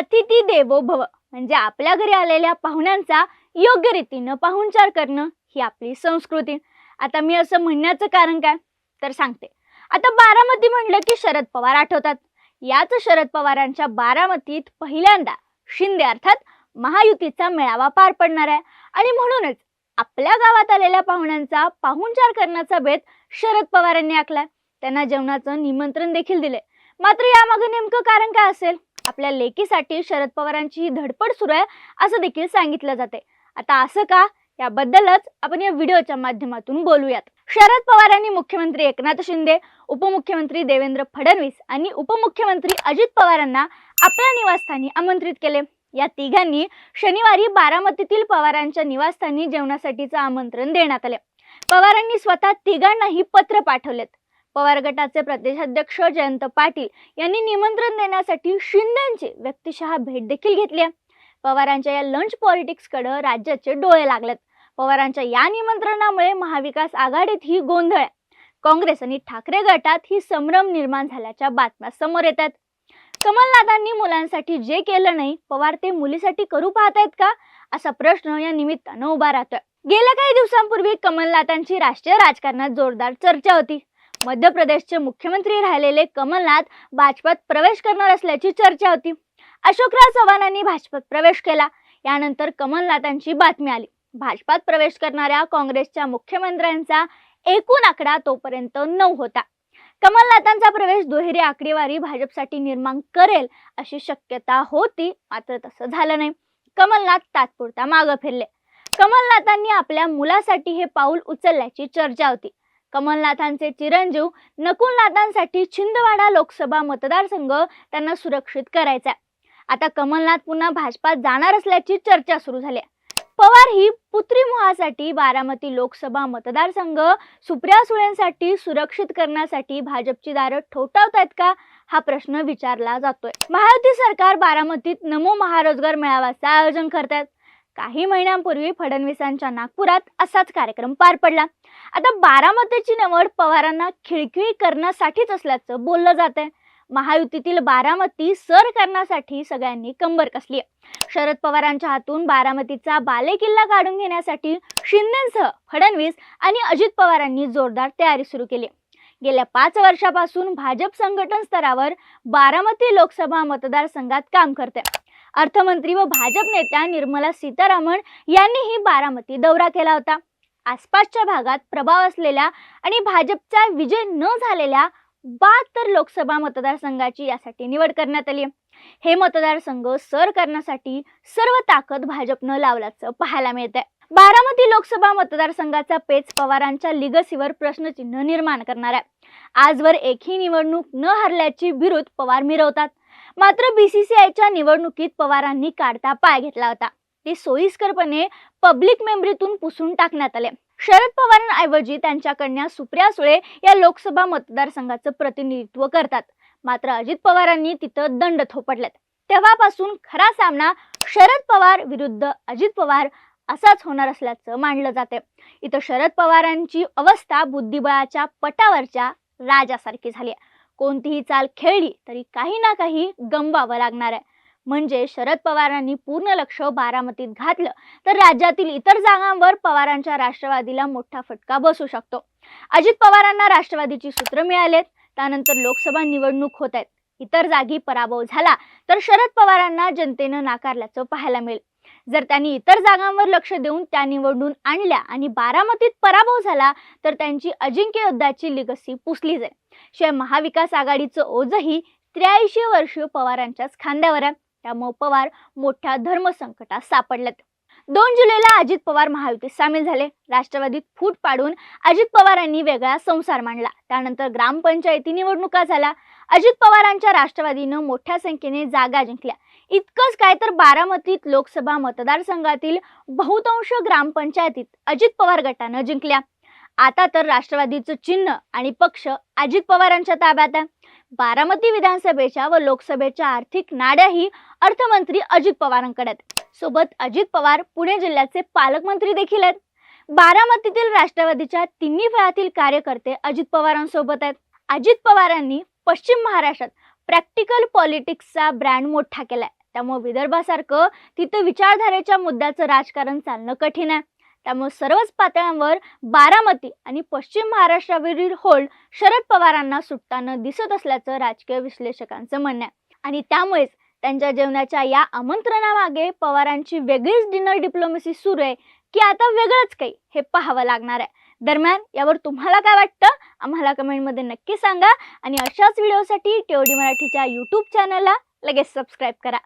अतिथी देवो भव. म्हणजे आपल्या घरी आलेल्या पाहुण्यांचा योग्य रीतीनं पाहुणचार करणं ही आपली संस्कृती. आता मी असं म्हणण्याचं कारण काय? तर सांगते. आता बारामती म्हणलं की शरद पवार आठवतात. याच शरद पवारांच्या बारामतीत पहिल्यांदा शिंदे अर्थात महायुतीचा मेळावा पार पडणार आहे. आणि म्हणूनच आपल्या गावात आलेल्या पाहुण्यांचा पाहुणचार करण्याचा बेत शरद पवारांनी आखलाय. त्यांना जेवणाचं निमंत्रण देखील दिले मात्र यामागे नेमकं कारण काय असेल? आपल्या लेकीसाठी शरद पवारांची ही धडपड सुरू आहे असं देखील सांगितलं जाते आता असं का? याबद्दलच आपण या व्हिडिओच्या माध्यमातून बोलूयात. शरद पवारांनी मुख्यमंत्री एकनाथ शिंदे उपमुख्यमंत्री देवेंद्र फडणवीस आणि उपमुख्यमंत्री अजित पवारांना आपल्या निवासस्थानी आमंत्रित केले. या तिघांनी शनिवारी बारामतीतील पवारांच्या निवासस्थानी जेवणासाठीचं आमंत्रण देण्यात आले. पवारांनी स्वतः तिघांनाही पत्र पाठवलेत. पवार गटाचे प्रदेशाध्यक्ष जयंत पाटील यांनी निमंत्रण देण्यासाठी शिंदेची व्यक्तिशः भेट देखील घेतली आहे. पवारांच्या या लंच पॉलिटिक्सकडे राज्याचे डोळे लागलेत. पवारांच्या या निमंत्रणामुळे महाविकास आघाडीत ही गोंधळ आहे. काँग्रेस आणि ठाकरे गटात ही संभ्रम निर्माण झाल्याच्या बातम्या समोर येत आहेत कमलनाथांनी मुलांसाठी जे केलं नाही पवार ते मुलीसाठी करू पाहतायत का? असा प्रश्न या निमित्तानं उभा राहतोय. गेल्या काही दिवसांपूर्वी कमलनाथांची राष्ट्रीय राजकारणात जोरदार चर्चा होती. मध्य प्रदेशचे मुख्यमंत्री राहिलेले कमलनाथ भाजपात प्रवेश करणार असल्याची चर्चा होती. अशोकराव चव्हाणांनी भाजपात प्रवेश केला. यानंतर कमलनाथांची बातमी आली. भाजपात प्रवेश करणाऱ्या काँग्रेसच्या मुख्यमंत्र्यांचा एकूण आकडा तोपर्यंत नऊ होता. कमलनाथांचा प्रवेश दुहेरी आकडेवारी भाजपसाठी निर्माण करेल अशी शक्यता होती मात्र तसं झालं नाही. कमलनाथ तात्पुरता मागं फिरले. कमलनाथांनी आपल्या मुलासाठी हे पाऊल उचलल्याची चर्चा होती. कमलनाथांचे चिरंजीव नकुलनाथांसाठी छिंदवाडा लोकसभा मतदारसंघ त्यांना सुरक्षित करायचा आता कमलनाथ पुन्हा भाजपात जाणार असल्याची चर्चा सुरू झाली आहे. पवार ही पुत्री मोहासाठी बारामती लोकसभा मतदारसंघ सुप्रिया सुळेंसाठी सुरक्षित करण्यासाठी भाजपची दारं ठोठावतायत का हा प्रश्न विचारला जातोय. महायुती सरकार बारामतीत नमो महारोजगार मेळाव्याचं आयोजन करतात काही महिन्यांपूर्वी फडणवीसांच्या नागपुरात असाच कार्यक्रम पार पडला. आता बारामतीची निवड पवारांना खिळखिळी करण्यासाठीच असल्याचं बोललं जात आहे महायुतीतील बारामती सर करण्यासाठी सगळ्यांनी कंबर कसली आहे. शरद पवारांच्या हातून बारामतीचा बालेकिल्ला काढून घेण्यासाठी शिंदेसह फडणवीस आणि अजित पवारांनी जोरदार तयारी सुरू केली गेल्या पाच वर्षापासून भाजप संघटन स्तरावर बारामती लोकसभा मतदारसंघात काम करते अर्थमंत्री व भाजप नेत्या निर्मला सीतारामन यांनीही बारामती दौरा केला होता. आसपासच्या भागात प्रभाव असलेल्या आणि भाजपचा विजय न झालेल्या बहात्तर लोकसभा मतदारसंघाची यासाठी निवड करण्यात आली. हे मतदारसंघ सर करण्यासाठी सर्व ताकद भाजपनं लावल्याचं पाहायला मिळत आहे बारामती लोकसभा मतदारसंघाचा पेच पवारांच्या लिगसीवर प्रश्नचिन्ह निर्माण करणार आहे आजवर एकही निवडणूक न हरल्याची विरोध पवार मिरवतात. मात्र बीसीसीआयच्या निवडणुकीत पवारांनी काढता पाय घेतला होता. ते सोयीस्करपणे पब्लिक मेमरीतून पुसून टाकण्यात आले. शरद पवारांऐवजी त्यांच्या कन्या सुप्रिया सुळे या लोकसभा मतदारसंघाचं प्रतिनिधित्व करतात. मात्र अजित पवारांनी तिथं दंड थोपटलेत. तेव्हापासून खरा सामना शरद पवार विरुद्ध अजित पवार असाच होणार असल्याचं मानलं जाते. इथं शरद पवारांची अवस्था बुद्धिबळाच्या पटावरच्या राजासारखी झाली आहे. कोणतीही चाल खेळली तरी काही ना काही गमवावं लागणार आहे. म्हणजे शरद पवारांनी पूर्ण लक्ष बारामतीत घातलं तर राज्यातील इतर जागांवर पवारांच्या राष्ट्रवादीला मोठा फटका बसू शकतो. अजित पवारांना राष्ट्रवादीची सूत्र मिळालेत त्यानंतर लोकसभा निवडणूक होत आहेत. इतर जागी पराभव झाला तर शरद पवारांना जनतेनं नाकारल्याचं पाहायला मिळेल. जर त्यांनी इतर जागांवर लक्ष देऊन त्या निवडून आणल्या आणि बारामतीत पराभव झाला तर त्यांची अजिंक्य युद्धाची लिगसी पुसली जाईल. शिवाय महाविकास आघाडीचं ओझही त्र्याऐंशी वर्षीय पवारांच्याच खांद्यावर आहे. त्यामुळे पवार मोठ्या धर्मसंकटात सापडलेत. दोन जुलैला अजित पवार महायुतीत सामील झाले. राष्ट्रवादीत फूट पाडून अजित पवारांनी वेगळा संसार मांडला. त्यानंतर ग्रामपंचायती निवडणुका झाल्या. अजित पवारांच्या राष्ट्रवादीनं मोठ्या संख्येने जागा जिंकल्या. इतकंच काय तर बारामतीत लोकसभा मतदारसंघातील बहुतांश ग्रामपंचायतीत अजित पवार गटानं जिंकल्या. आता तर राष्ट्रवादीचं चिन्ह आणि पक्ष अजित पवारांच्या ताब्यात आहे. बारामती विधानसभेच्या व लोकसभेच्या आर्थिक नाड्याही अर्थमंत्री अजित पवारांकडे आहेत. सोबत अजित पवार पुणे जिल्ह्याचे पालकमंत्री देखील आहेत. बारामतीतील राष्ट्रवादीच्या तिन्ही फळातील कार्यकर्ते अजित पवारांसोबत आहेत. अजित पवारांनी पश्चिम महाराष्ट्रात प्रॅक्टिकल पॉलिटिक्सचा ब्रँड मोठा केलाय. त्यामुळे विदर्भासारखं तिथं विचारधारेच्या मुद्द्याचं राजकारण चालणं कठीण आहे. त्यामुळे सर्वच पातळ्यांवर बारामती आणि पश्चिम महाराष्ट्रावरील होल्ड शरद पवारांना सुटताना दिसत असल्याचं राजकीय विश्लेषकांचं म्हणणं आहे. आणि त्यामुळेच त्यांच्या जेवणाच्या या आमंत्रणामागे पवारांची वेगळीच डिनर डिप्लोमसी सुरू आहे की आता वेगळंच काही हे पाहावं लागणार आहे. दरम्यान यावर तुम्हाला काय वाटतं? आम्हाला कमेंटमध्ये नक्की सांगा. आणि अशाच व्हिडिओसाठी टेवडी मराठीच्या यूट्यूब चॅनलला लगेच सबस्क्राईब करा.